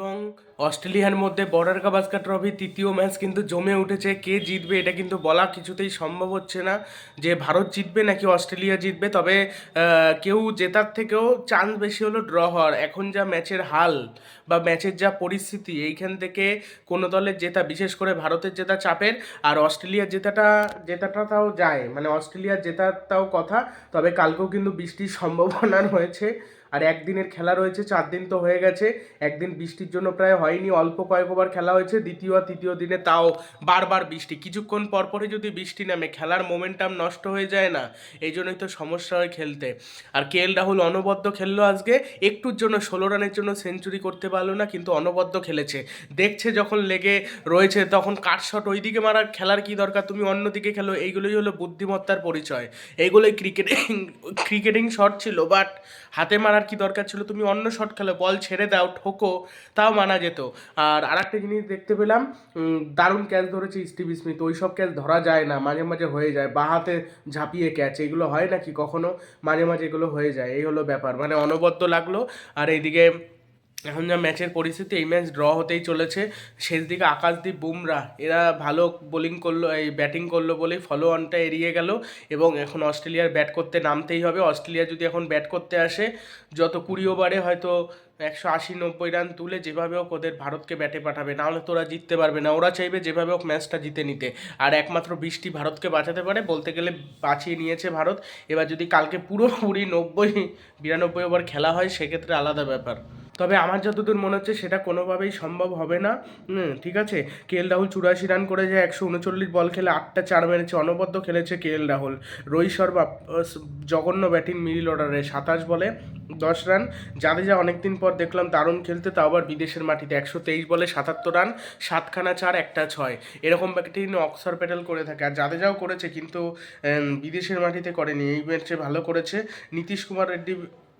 এবং অস্ট্রেলিয়ার মধ্যে বর্ডার গাভাস্কার ট্রফি তৃতীয় ম্যাচ কিন্তু জমে উঠেছে। কে জিতবে এটা কিন্তু বলা কিছুতেই সম্ভব হচ্ছে না যে ভারত জিতবে নাকি অস্ট্রেলিয়া জিতবে। তবে কেউ জেতার থেকেও চান্স বেশি হলো ড্র হওয়ার। এখন যা ম্যাচের হাল বা ম্যাচের যা পরিস্থিতি, এইখান থেকে কোনো দলের জেতা, বিশেষ করে ভারতের জেতা চাপের। আর অস্ট্রেলিয়ার জেতাটা জেতাটা তাও যায়। মানে অস্ট্রেলিয়ার জেতাটাও কথা, তবে কালকেও কিন্তু বৃষ্টির সম্ভাবনা রয়েছে। আর একদিনের খেলা রয়েছে, চার দিন তো হয়ে গেছে। একদিন বৃষ্টির জন্য প্রায় হয়নি, অল্প কয়েকবার খেলা হয়েছে, দ্বিতীয় আর তৃতীয় দিনে তাও বারবার বৃষ্টি। কিছুক্ষণ পরপরই যদি বৃষ্টি নামে, খেলার মোমেন্টাম নষ্ট হয়ে যায় না, এই জন্যই তো সমস্যা হয় খেলতে। আর কে এল রাহুল অনবদ্য খেললো আজকে, একটুর জন্য ষোলো রানের জন্য সেঞ্চুরি করতে পারল না, কিন্তু অনবদ্য খেলেছে। দেখছে যখন লেগে রয়েছে, তখন কাট শট ওইদিকে মারার, খেলার কি দরকার, তুমি অন্যদিকে খেলো, এইগুলোই হলো বুদ্ধিমত্তার পরিচয়। এইগুলোই ক্রিকেটিং ক্রিকেটিং শট ছিল বাট হাতে মারার কি দরকার ছিল? তুমি অন্য শট খেলো বল ছেড়ে দাও, ঠোকো, তাও মানা যেত। আর আরেকটা জিনিস দেখতে পেলাম দারুণ ক্যাচ ধরেছে স্টিভ স্মিথ ওই সব ক্যাচ ধরা যায় না, মাঝে মাঝে হয়ে যায়, বা হাতে ঝাঁপিয়ে ক্যাচ এগুলো হয় নাকি কখনো? মাঝে মাঝে এগুলো হয়ে যায়, এই হলো ব্যাপার মানে অনবদ্য লাগল। আর এইদিকে এখন যা ম্যাচের পরিস্থিতি, এই ম্যাচ ড্র হতেই চলেছে। শেষ দিকে আকাশদীপ বুমরা, এরা ভালো বোলিং করল, এই ব্যাটিং করল বলেই ফলো অনটা এড়িয়ে গেল এবং এখন অস্ট্রেলিয়ার ব্যাট করতে নামতেই হবে। অস্ট্রেলিয়া যদি এখন ব্যাট করতে আসে, যত কুড়ি ওভারে হয়তো একশো আশি নব্বই রান তুলে যেভাবে হোক ওদের ভারতকে ব্যাটে পাঠাবে। নাহলে তো ওরা জিততে পারবে না। ওরা চাইবে যেভাবে হোক ম্যাচটা জিতে নিতে। আর একমাত্র বৃষ্টি ভারতকে বাঁচাতে পারে, বলতে গেলে বাঁচিয়ে নিয়েছে ভারত। এবার যদি কালকে পুরোপুরি নব্বই, বিরানব্বই ওভার খেলা হয়, সেক্ষেত্রে আলাদা ব্যাপার। তবে আমার যতদূর মনে হচ্ছে সেটা কোনোভাবেই সম্ভব হবে না। ঠিক আছে? কে এল রাহুল চুরাশি রান করে যে একশো উনচল্লিশ বল খেলে আটটা চার মেরেছে, অনবদ্য খেলেছে কে এল রাহুল। রোহিত শর্মা জঘন্য ব্যাটিং মিডিল অর্ডারে সাতাশ বলে দশ রান। জাদেজা অনেকদিন পর দেখলাম দারুণ খেলতে, তাও আবার বিদেশের মাটিতে একশো তেইশ বলে সাতাত্তর রান, সাতখানা চার, একটা ছয়। এরকম ব্যাটিং অক্সর প্যাটেল করে থাকে। আর জাদেজাও করেছে কিন্তু বিদেশের মাটিতে করেনি। এই ম্যাচে ভালো করেছে। নীতিশ কুমার রেড্ডি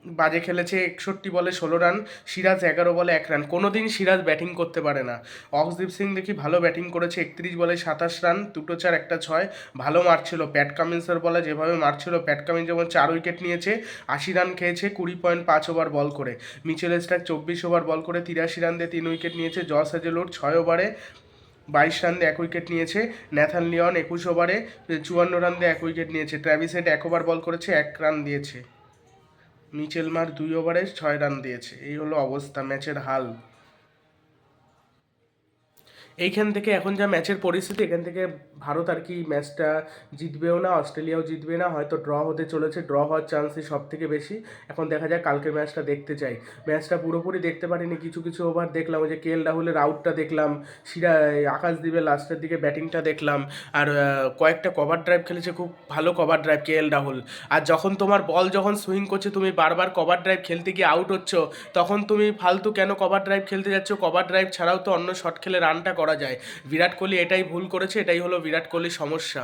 বাজে খেলেছে একষট্টি বলে ষোলো রান, সিরাজ এগারো বলে এক রান। কোনো দিন সিরাজ ব্যাটিং করতে পারে না। অক্সদীপ সিং দেখি ভালো ব্যাটিং করেছে, একত্রিশ বলে সাতাশ রান, দুটো চার, একটা ছয়। ভালো মারছিল প্যাট কামিন্সের বলে, যেভাবে মারছিল প্যাট কামিন্স যেমন চার উইকেট নিয়েছে, আশি রান খেয়েছে, কুড়ি পয়েন্ট পাঁচ ওভার বল করে। মিচেল স্টার চব্বিশ ওভার বল করে, তিরাশি রান দিয়ে তিন উইকেট নিয়েছে। জস হেজেলুড ছয় ওভারে বাইশ রান দিয়ে এক উইকেট নিয়েছে। ন্যাথান লিওন একুশ ওভারে চুয়ান্ন রান দিয়ে এক উইকেট নিয়েছে। ট্র্যাভিস হেড এক ওভার বল করেছে, এক রান দিয়েছে। মিচেল মার দুই ওভারে ছয় রান দিয়েছে। এই হলো অবস্থা ম্যাচের হাল। এইখান থেকে এখন যা ম্যাচের পরিস্থিতি, এখান থেকে ভারত আর কি ম্যাচটা জিতবেও না, অস্ট্রেলিয়াও জিতবে না, হয়তো ড্র হতে চলেছে ড্র হওয়ার চান্সই সব থেকে বেশি। এখন দেখা যায় কালকের ম্যাচটা দেখতে চাই। ম্যাচটা পুরোপুরি দেখতে পারিনি, কিছু কিছু ওভার দেখলাম, ওই যে কে এল রাহুলের আউটটা দেখলাম সিরা আকাশদ্বীপের লাস্টের দিকে ব্যাটিংটা দেখলাম, আর কয়েকটা কভার ড্রাইভ খেলেছে, খুব ভালো cover drive K L Rahul. আর যখন তোমার বল যখন সুইং করছে, তুমি বারবার কভার ড্রাইভ খেলতে গিয়ে আউট হচ্ছ, তখন তুমি ফালতু কেন কভার ড্রাইভ খেলতে যাচ্ছ? কভার ড্রাইভ ছাড়াও তো অন্য শট খেলে রানটা করা যায়। বিরাট কোহলি এটাই ভুল করেছে এটাই হলো বিরাট কোহলির সমস্যা।